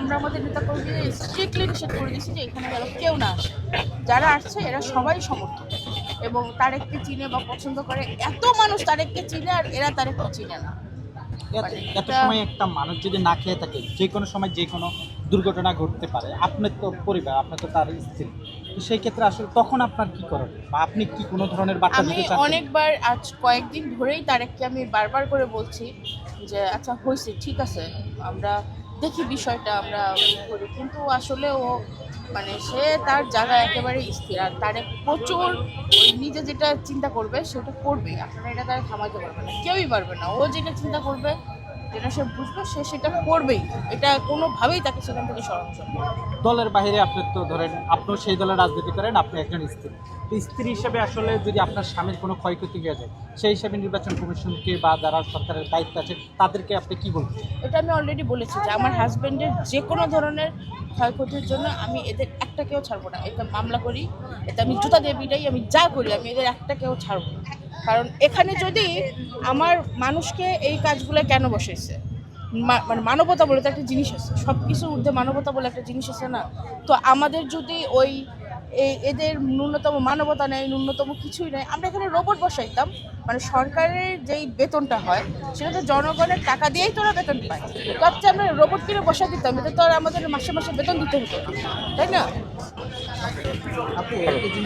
আমরা আমাদের নেতা কর্মী স্ট্রিক্টলি নিষেধ করে দিয়েছি যে এখানে যেন কেউ না আসে। যারা আসছে এরা সবাই সমর্থক। এবং তারেককে চিনে বা পছন্দ করে এত মানুষ তারেককে চিনে আর এরা তারেককে চিনে না। এত মানে সময় একটা মানুষ যদি না খেয়ে থাকে যে কোনো সময় যে কোনো দুর্ঘটনা ঘটতে পারে আপনার তো পরিবার আপনার তো তার স্ত্রী তো সেই ক্ষেত্রে আসলে তখন আপনার কি করেন বা আপনি কি কোনো ধরনের বার্তা দিতে চান অনেকবার আজ কয়েকদিন ধরেই তারেককে আমি বারবার করে বলছি যে আচ্ছা হয়েছে ঠিক আছে আমরা দেখি বিষয়টা আমরা করি। কিন্তু আসলে ও মানে সে তার জায়গা একেবারে স্থির। আর তার প্রচুর ওই নিজে যেটা চিন্তা করবে, সেটা করবে আসলে এটা তার থামাতে পারবে না। কেউই পারবে না। ও যেটা চিন্তা করবে যেটা সে বুঝবে সে সেটা করবেই। এটা কোনোভাবেই তাকে সেখান থেকে সরানো সম্ভব দলের বাইরে আপনি তো ধরেন আপনিও সেই দলের রাজনীতি করেন আপনি একজন স্ত্রী। তো স্ত্রী হিসেবে আসলে যদি আপনার স্বামীর কোনো ক্ষয়ক্ষতি হয়ে যায় সেই হিসাবে নির্বাচন কমিশনকে বা যারা সরকারের দায়িত্ব আছে তাদেরকে আপনি কি বলবেন? এটা আমি অলরেডি বলেছি যে আমার হাজবেন্ডের যে কোনো ধরনের ক্ষয়ক্ষতির জন্য আমি এদের একটাকেও ছাড়বো না। এটা মামলা করি এটা আমি জুতা দিয়ে আমি যা করি আমি এদের একটাকেও ছাড়বো না। কারণ এখানে যদি আমার মানুষকে এই কাজগুলো কেন বসেছে মানে মানবতা বলে তো একটা জিনিস আছে। সব কিছুর ঊর্ধ্বে মানবতা বলে একটা জিনিস আছে না? তো আমাদের যদি ওই এদের ন্যূনতম মানবতা নেই, ন্যূনতম কিছুই নেই, আমরা এখানে রোবট বসাইতাম। মানে সরকারের যেই বেতনটা হয়, সেটা তো জনগণের টাকা দিয়েই তোরা বেতন পায়। তো হচ্ছে আমরা রোবট কিনে বসা দিতাম এটা তো আর আমাদের মাসে মাসে বেতন দিতে হতো তাই না?